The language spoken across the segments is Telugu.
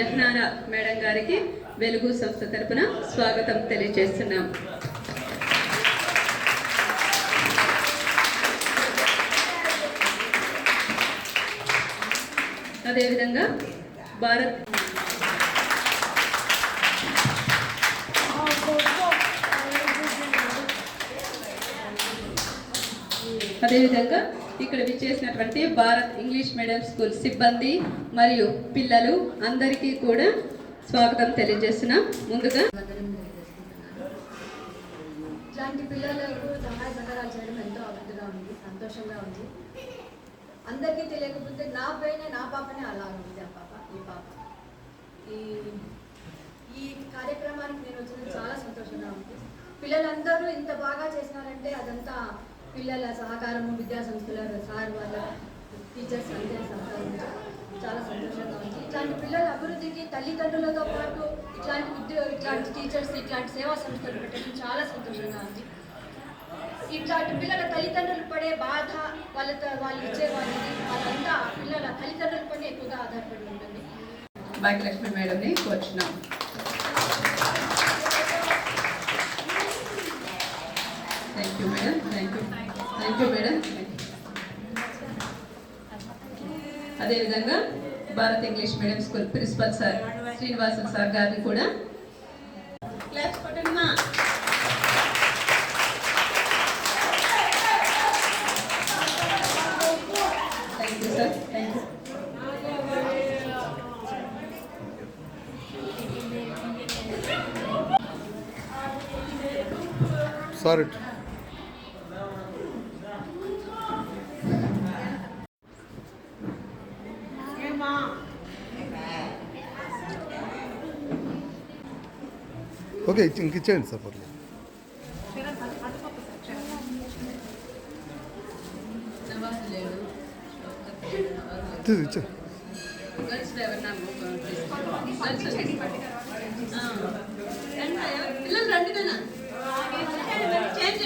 జహ్నార మేడం గారికి వెలుగు సంస్థ తరపున స్వాగతం తెలియజేస్తున్నాం. అదేవిధంగా భారత్ అదేవిధంగా ఇక్కడ విచ్చేసినటువంటి భారత్ ఇంగ్లీష్ మీడియం స్కూల్ సిబ్బంది మరియు పిల్లలు అందరికీ కూడా స్వాగతం తెలియజేస్తున్నాం. ముందుగా ఇలాంటి పిల్లలకు సహాయ సహకారాలు చేయడం ఎంతో అభివృద్ధిగా ఉంది సంతోషంగా ఉంది. అందరికీ తెలియకపోతే నా పైన నా పాపనే అలా ఉంది ఆ పాప ఈ పాప. ఈ ఈ కార్యక్రమానికి నేను వచ్చిన చాలా సంతోషంగా ఉంది. పిల్లలందరూ ఇంత బాగా చేసినారంటే అదంతా పిల్లల సహకారము విద్యా సంస్థల సార్ వాళ్ళ టీచర్స్ అందరి సహకారం. చాలా సంతోషంగా ఉంది. ఇట్లాంటి పిల్లల అభివృద్ధికి తల్లిదండ్రులతో పాటు ఇట్లాంటి విద్య ఇట్లాంటి టీచర్స్ ఇట్లాంటి సేవా సంస్థలు పెట్టడం చాలా సంతోషంగా ఉంది. ఇట్లాంటి పిల్లల తల్లిదండ్రులు పడే బాధ వాళ్ళతో వాళ్ళు ఇచ్చే వాళ్ళని వాళ్ళంతా పిల్లల తల్లిదండ్రుల పైన ఎక్కువగా ఆధారపడి ఉంటుంది. భాగ్యలక్ష్మి మేడంని వచ్చినాం thank you madam thank you madam అదేవిధంగా Bharat English medium school principal sir Srinivasan sir గారిని కూడా class thank you sir thank you sorry okay ఇచ్చి- ఇంక ఇచ్చేయండి సార్ పర్లేదు నవాజ్ లేడు తీసి ఇచ్చే గర్ల్స్ ఎవరన్నా గర్ల్స్ పిల్లలు రండి నాన్న చేంజ్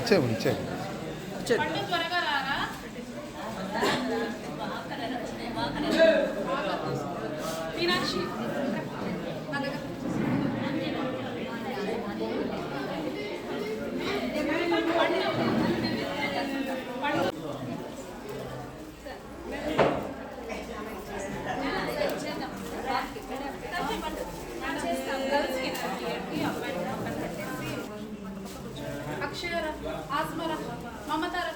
ఇచ్చేయండి ఇచ్చేయండి మీనాక్షి. అక్షయర ఆస్మర మమతార.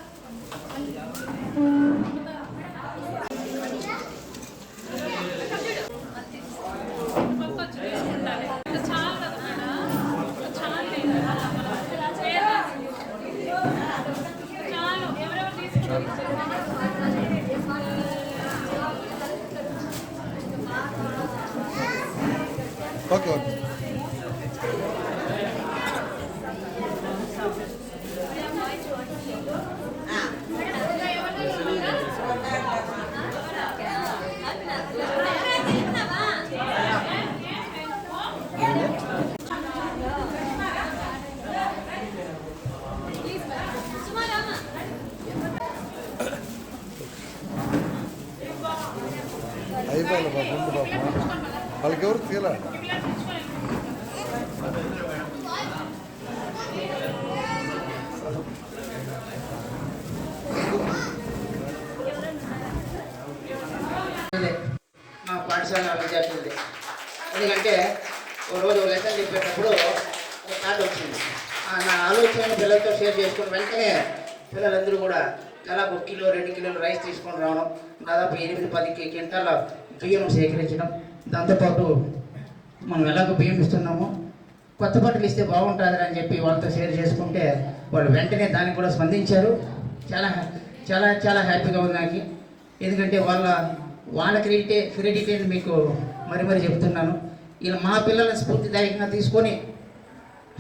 them. Fuck okay. వాళ్ళకి ఎవరు తీయాల మా పాఠశాల విద్యార్థులది ఎందుకంటే ఓ రోజు లెసన్ చెప్పేటప్పుడు ఒక కార్డు వచ్చింది. నా ఆలోచన పిల్లలతో షేర్ చేసుకుని వెంటనే పిల్లలందరూ కూడా చాలా ఒక కిలో రెండు కిలోలు రైస్ తీసుకొని రావడం దాదాపు ఎనిమిది పది కి- క్వింటాల బియ్యం సేకరించడం దాంతోపాటు మనం ఎలాగో బియ్యం ఇస్తున్నామో కొత్త బట్టలు ఇస్తే బాగుంటుంది అని చెప్పి వాళ్ళతో షేర్ చేసుకుంటే వాళ్ళు వెంటనే దానికి కూడా స్పందించారు. చాలా చాలా చాలా హ్యాపీగా ఉంది నాకు. ఎందుకంటే వాళ్ళ వాళ్ళ క్రెడిటే క్రెడిట్ అని మీకు? మరి మరి చెప్తున్నాను. ఇలా మా పిల్లల స్ఫూర్తిదాయకంగా తీసుకొని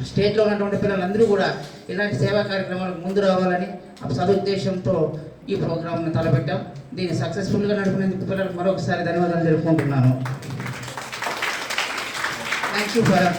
స్టేట్లో ఉన్నటువంటి పిల్లలందరూ కూడా ఇలాంటి సేవా కార్యక్రమాలకు ముందు రావాలని సదుద్దేశంతో ఈ ప్రోగ్రామ్ను తలపెట్టాం. దీన్ని సక్సెస్ఫుల్గా నడిపినందుకు పిల్లలకు మరొకసారి ధన్యవాదాలు తెలుపుకుంటున్నాను. Thank you for